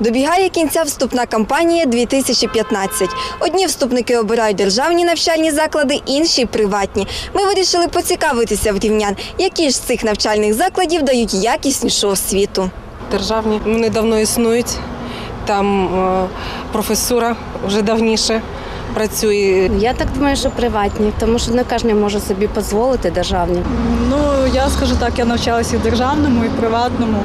Добігає кінця вступна кампанія 2015. Одні вступники обирають державні навчальні заклади, інші приватні. Ми вирішили поцікавитися в рівнян, які ж з цих навчальних закладів дають якіснішу освіту. державні. Вони давно існують. Там е, професура вже давніше працює. Я так думаю, що приватні, тому що не кожен може собі дозволити державні. Ну, я скажу так, я навчалася і в державному, і в приватному.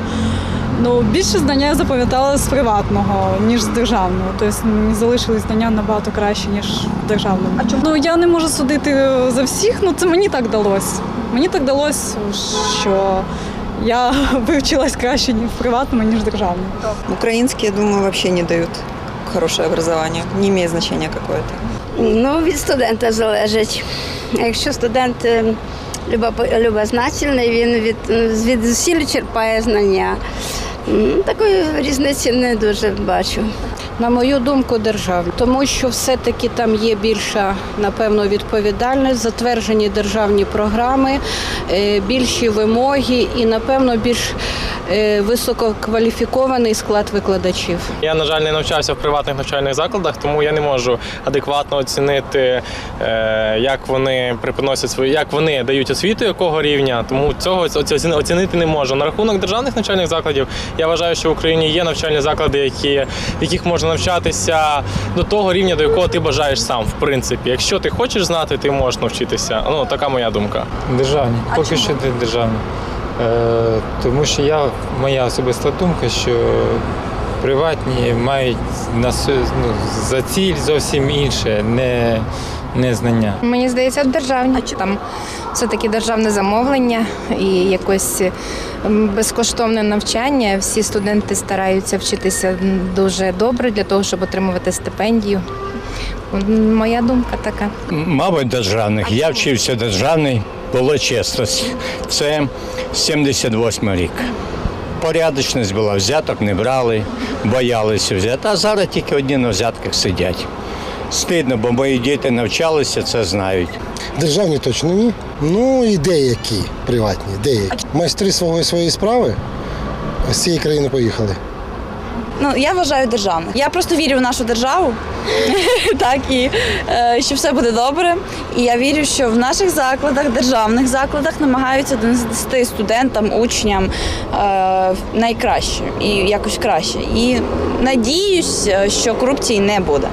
Ну, більше знання я запам'ятала з приватного, ніж з державного. Тобто мені залишились знання набагато краще, ніж в державному. А чому? Ну, я не можу судити за всіх, ну це мені так далось. Мені так далось, що я вивчилась краще ні в приватному, ніж в державному. Украинские, я думаю, вообще не дают хорошее образование, не имеет значения какое-то. Ну, від студента залежить. Якщо студент е, любознательний, він від, від зусиль черпає знання. Такої різниці не дуже бачу. На мою думку, державні, тому що все-таки там є більша, напевно, відповідальність, затверджені державні програми, е, більші вимоги і, напевно, більш е, висококваліфікований склад викладачів. Я, на жаль, не навчався в приватних навчальних закладах, тому я не можу адекватно оцінити, е, як вони припиносять свою, як вони дають освіту, якого рівня. Тому цього оці- оцінити не можу. На рахунок державних навчальних закладів я вважаю, що в Україні є навчальні заклади, які, в яких можна навчатися до того рівня, до якого ти бажаєш сам. В принципі, якщо ти хочеш знати, ти можеш навчитися. Ну така моя думка. Державні, поки що не державні. Е, тому що я, моя особиста думка, що приватні мають на ну, за ціль зовсім інше, не, не знання. Мені здається, державні. Там все-таки державне замовлення і якось безкоштовне навчання. Всі студенти стараються вчитися дуже добре для того, щоб отримувати стипендію. Моя думка така. Мабуть, державних. Я вчився державний, було чесно. Це 78 рік. Порядочність була, взяток не брали, боялися взяти. А зараз тільки одні на взятках сидять. Стидно, бо мої діти навчалися, це знають. Державні точно ні. Ну і деякі приватні, деякі. Майстри свого своєї справи з цієї країни поїхали. Ну я вважаю державних. Я просто вірю в нашу державу, так і е, що все буде добре. І я вірю, що в наших закладах, державних закладах, намагаються донести студентам, учням е, найкраще і якось краще. І надіюсь, е, що корупції не буде.